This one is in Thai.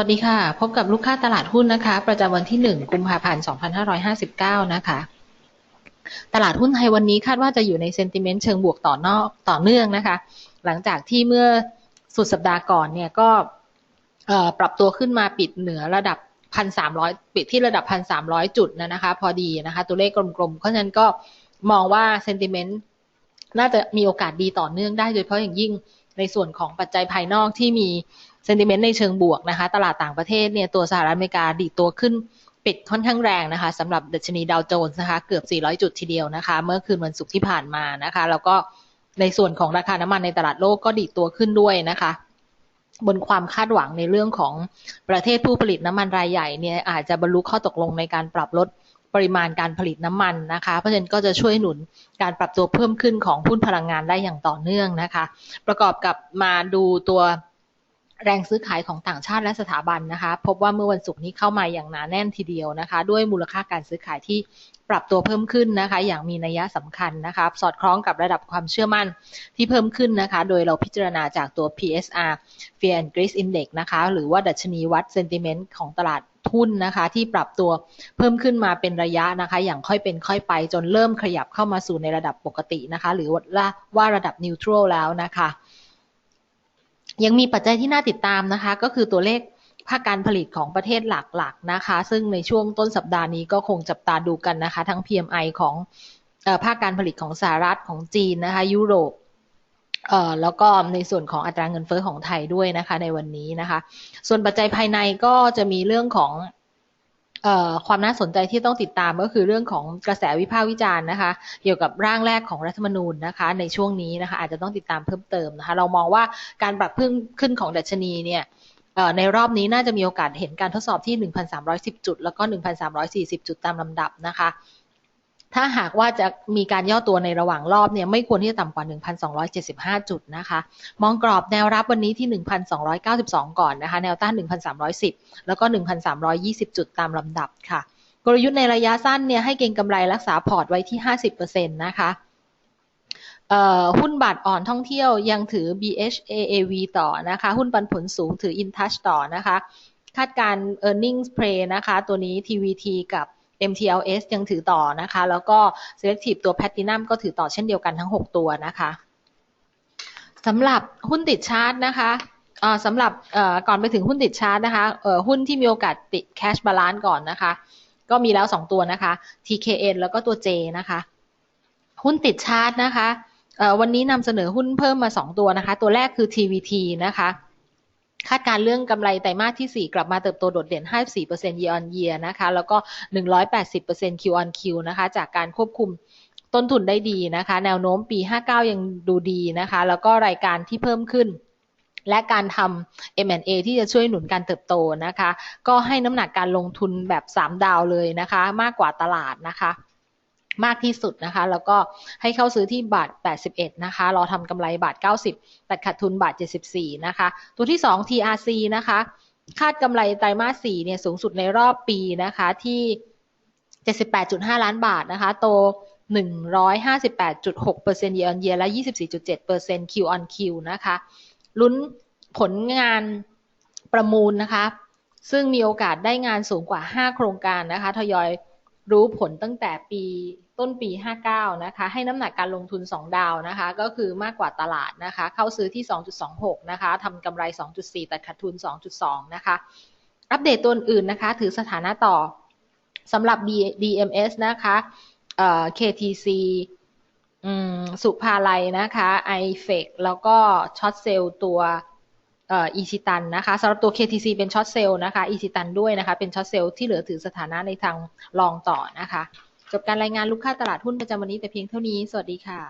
วัสดีค่ะ พบกับลูกค้าตลาดหุ้นนะคะ ประจำวันที่ 1 กุมภาพันธ์ 2559 นะคะ ตลาดหุ้นไทยวันนี้คาดว่าจะอยู่ในเซนติเมนต์เชิงบวกต่อนอกต่อเนื่องนะคะ หลังจากที่เมื่อสุดสัปดาห์ก่อนเนี่ยก็ปรับตัวขึ้นมาปิดเหนือระดับ 1,300 ปิดที่ระดับ 1,300 จุดนะคะ พอดีนะคะ ตัวเลขกลมๆ เพราะฉะนั้นก็มองว่าเซนติเมนต์น่าจะมีโอกาสดีต่อเนื่องได้โดยเฉพาะอย่างยิ่งในส่วนของปัจจัยภายนอกที่มี เซนติเมนต์ในเชิงบวกนะคะ ตลาดต่างประเทศเนี่ยตัวสหรัฐอเมริกาดีตัวขึ้นปิดค่อนข้างแรงนะคะสำหรับดัชนีดาวโจนส์นะคะเกือบ 400 จุดทีเดียวนะคะ เมื่อคืนวันศุกร์ที่ผ่านมานะคะ แล้วก็ในส่วนของราคาน้ำมันในตลาดโลกก็ดีตัวขึ้นด้วยนะคะ บนความคาดหวังในเรื่องของประเทศผู้ผลิตน้ำมันรายใหญ่เนี่ยอาจจะบรรลุข้อตกลงในการปรับลดปริมาณการผลิตน้ำมันนะคะ เพราะฉะนั้นก็จะช่วยหนุนการปรับตัวเพิ่มขึ้นของหุ้นพลังงานได้อย่างต่อเนื่องนะคะ ประกอบกับมาดูตัว แรงซื้อขายของต่างชาติและสถาบันนะคะ พบว่าเมื่อวันศุกร์นี้เข้ามาอย่างหนาแน่นทีเดียวนะคะ ด้วยมูลค่าการซื้อขายที่ปรับตัวเพิ่มขึ้นนะคะ อย่างมีนัยสำคัญนะคะสอดคล้องกับระดับความเชื่อมั่นที่เพิ่มขึ้นนะคะ โดยเราพิจารณาจากตัว PSR Fear and Greed Index นะคะ หรือว่าดัชนีวัด sentiment ของตลาดทุนนะคะ ที่ปรับตัวเพิ่มขึ้นมาเป็นระยะนะคะ อย่างค่อยเป็นค่อยไปจนเริ่มขยับเข้ามาสู่ในระดับปกตินะคะ หรือว่าว่าระดับนิวทรัลแล้วนะคะ ยังมีปัจจัยที่น่าติดตามนะคะ ก็คือตัวเลขภาคการผลิตของประเทศหลักๆนะคะ ซึ่งในช่วงต้นสัปดาห์นี้ก็คงจับตาดูกันนะคะ ทั้ง PMI ของภาคการผลิตของสหรัฐของจีนนะคะ ยุโรปแล้วก็ในส่วนของอัตราเงินเฟ้อของไทยด้วยนะคะ ในวันนี้นะคะ ส่วนปัจจัยภายในก็จะมีเรื่องของ ความน่าสนใจที่ต้องติดตามก็คือเรื่องของกระแสวิพากษ์วิจารณ์นะคะ เกี่ยวกับร่างแรกของรัฐธรรมนูญนะคะ ในช่วงนี้นะคะ อาจจะต้องติดตามเพิ่มเติมนะคะ เรามองว่าการปรับเพิ่มขึ้นของดัชนีเนี่ยในรอบนี้น่าจะมีโอกาสเห็นการทดสอบที่ 1,310 จุด แล้วก็ 1,340 จุดตามลำดับนะคะ ถ้าหากว่าจะมีการย่อตัวในระหว่างรอบเนี่ยไม่ควรที่จะต่ำกว่า 1,275 จุดนะคะ มองกรอบแนวรับวันนี้ที่ 1,292 ก่อนนะคะ แนวต้าน 1,310 แล้วก็ 1,320 จุดตามลำดับค่ะ กลยุทธ์ในระยะสั้นเนี่ยให้เก็งกำไรรักษาพอร์ตไว้ที่ 50%นะคะหุ้นบาทอ่อนท่องเที่ยวยังถือ BHAAV ต่อนะคะ หุ้นปันผลสูงถือ InTouch ต่อนะคะ คาดการ earnings play นะคะ ตัวนี้ TVT กับ MTLS ยังถือต่อนะคะ แล้วก็ Selective ตัว Platinum ก็ถือต่อเช่นเดียวกันทั้ง 6 ตัวนะคะสำหรับหุ้นติดชาร์ตนะคะสำหรับก่อนไปถึงหุ้นติดชาร์ตนะคะหุ้นที่มีโอกาสติด Cash Balance ก่อนนะคะ ก็มีแล้ว 2 ตัวนะคะ TKN แล้วก็ตัว J นะคะ หุ้นติดชาร์ตนะคะวันนี้นำเสนอหุ้นเพิ่มมา 2 ตัวนะคะ ตัวแรกคือ TVT นะคะ คาดการเรื่องกำไรไตรมาสที่ 4 กลับมาเติบโตโดดเด่น 54% year on year นะคะ แล้วก็ 180% Q on Q นะคะ จากการควบคุมต้นทุนได้ดีนะคะ แนวโน้มปี 59 ยังดูดีนะคะ แล้วก็รายการที่เพิ่มขึ้นและการทำ M&A ที่จะช่วยหนุนการเติบโตนะคะ ก็ให้น้ำหนักการลงทุนแบบ 3 ดาวเลยนะคะ มากกว่าตลาดนะคะ มากที่สุดนะคะ แล้วก็ให้เข้าซื้อที่บาท 81 นะคะ รอทำกำไรบาท 90 แต่ขาดทุนบาท 74 นะคะ ตัวที่ 2 TRC นะคะ คาดกำไรไตรมาส 4 เนี่ยสูงสุดในรอบปีนะคะที่ 78.5 ล้านบาทนะคะ โต 158.6% year on year และ 24.7% Q on Q นะคะ ลุ้นผลงานประมูลนะคะ ซึ่งมีโอกาสได้งานสูงกว่า 5 โครงการนะคะ ทยอย รู้ผลตั้งแต่ปีต้นปี 59 นะคะ ให้น้ำหนักการลงทุน 2 ดาวนะคะ ก็คือมากกว่าตลาดนะคะ เข้าซื้อที่ 2.26 นะคะทำกำไร 2.4 แต่ขาดทุน 2.2 นะคะ อัปเดตตัวอื่นนะคะ ถือสถานะต่อสำหรับ DMS นะคะเอ่อ KTC สุภาลัยนะคะ iFEC แล้วก็ช็อตเซลล์ตัว อีซิตันนะคะสำหรับตัว KTC เป็นช็อตเซลล์นะคะอีซิตันด้วยนะคะ เป็นช็อตเซลล์ที่เหลือถือสถานะในทางรองต่อนะคะ จบการรายงานลูกค้าตลาดหุ้นประจำวันนี้แต่เพียงเท่านี้ สวัสดีค่ะ